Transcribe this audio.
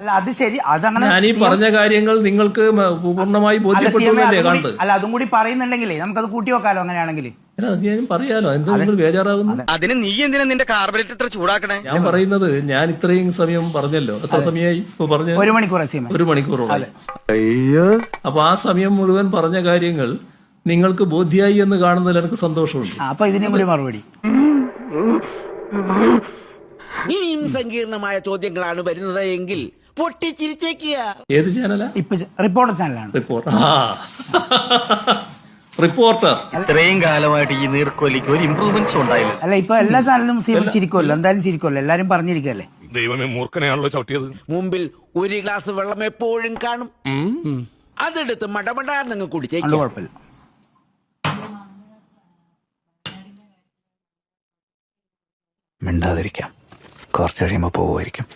അല്ല അത് ശരി. അതങ്ങനെ ഞാൻ ഈ പറഞ്ഞ കാര്യങ്ങൾ നിങ്ങൾക്ക് പൂർണമായി ബോധ്യപ്പെട്ടല്ലേ അതും കൂടി- കാണുന്നത്? അല്ല അതും കൂടി പറയുന്നുണ്ടെങ്കിലേ നമുക്കത് കൂട്ടി വെക്കാലോ അങ്ങനെയാണെങ്കിൽ. ഞാൻ പറയാലോ. എന്താ നിങ്ങൾ ബേജാറാകുന്നു അതിന് നീ എന്തിനാ നിന്റെ കാർബറേറ്റർ ഇത്ര ചൂടാക്കണേ? ഞാൻ പറയുന്നത് ഞാൻ ഇത്രയും സമയം പറഞ്ഞല്ലോ. എത്ര സമയമായി ഇപ്പൊ പറഞ്ഞു ഒരു മണിക്കൂർ ഒരു മണിക്കൂറോളം. അപ്പൊ ആ സമയം മുഴുവൻ പറഞ്ഞ കാര്യങ്ങൾ നിങ്ങൾക്ക് ബോധ്യായി എന്ന് കാണുന്നതിൽ എനിക്ക് സന്തോഷമുണ്ട്. അപ്പൊ ഇതിനും കൂടി മറുപടി. ഇനിയും സങ്കീർണമായ ചോദ്യങ്ങളാണ് വരുന്നത് എങ്കിൽ പൊട്ടിച്ചിരിച്ചേക്കുക. ഏത് ചാനലാ ഇപ്പൊ റിപ്പോർട്ടർ ചാനലാണ് റിപ്പോർട്ടർ റിപ്പോർട്ടർ ഇത്രയും കാലമായിട്ട് ഈ നീർക്കോലിക്ക് ഒരു ഇമ്പ്രൂവ്മെന്റ്സ് ഉണ്ടായില്ല. അല്ല ഇപ്പൊ എല്ലാ ചാനലും സീമ ചിരിക്കുമല്ലോ. എന്തായാലും ചിരിക്കുമല്ലോ. എല്ലാരും പറഞ്ഞിരിക്കല്ലേ ദൈവമേ മൂർഖനെയാണല്ലോ ചവിട്ടിയത്. മുമ്പിൽ ഒരു ഗ്ലാസ് വെള്ളം എപ്പോഴും കാണും. അതെടുത്ത് മടമടാ നിങ്ങൾ അതുകൊണ്ട് കുടിച്ചേക്കുക കുഴപ്പമില്ല. മിണ്ടാതിരിക്കാം. കുറച്ച് കഴിയുമ്പോൾ പോവുമായിരിക്കും.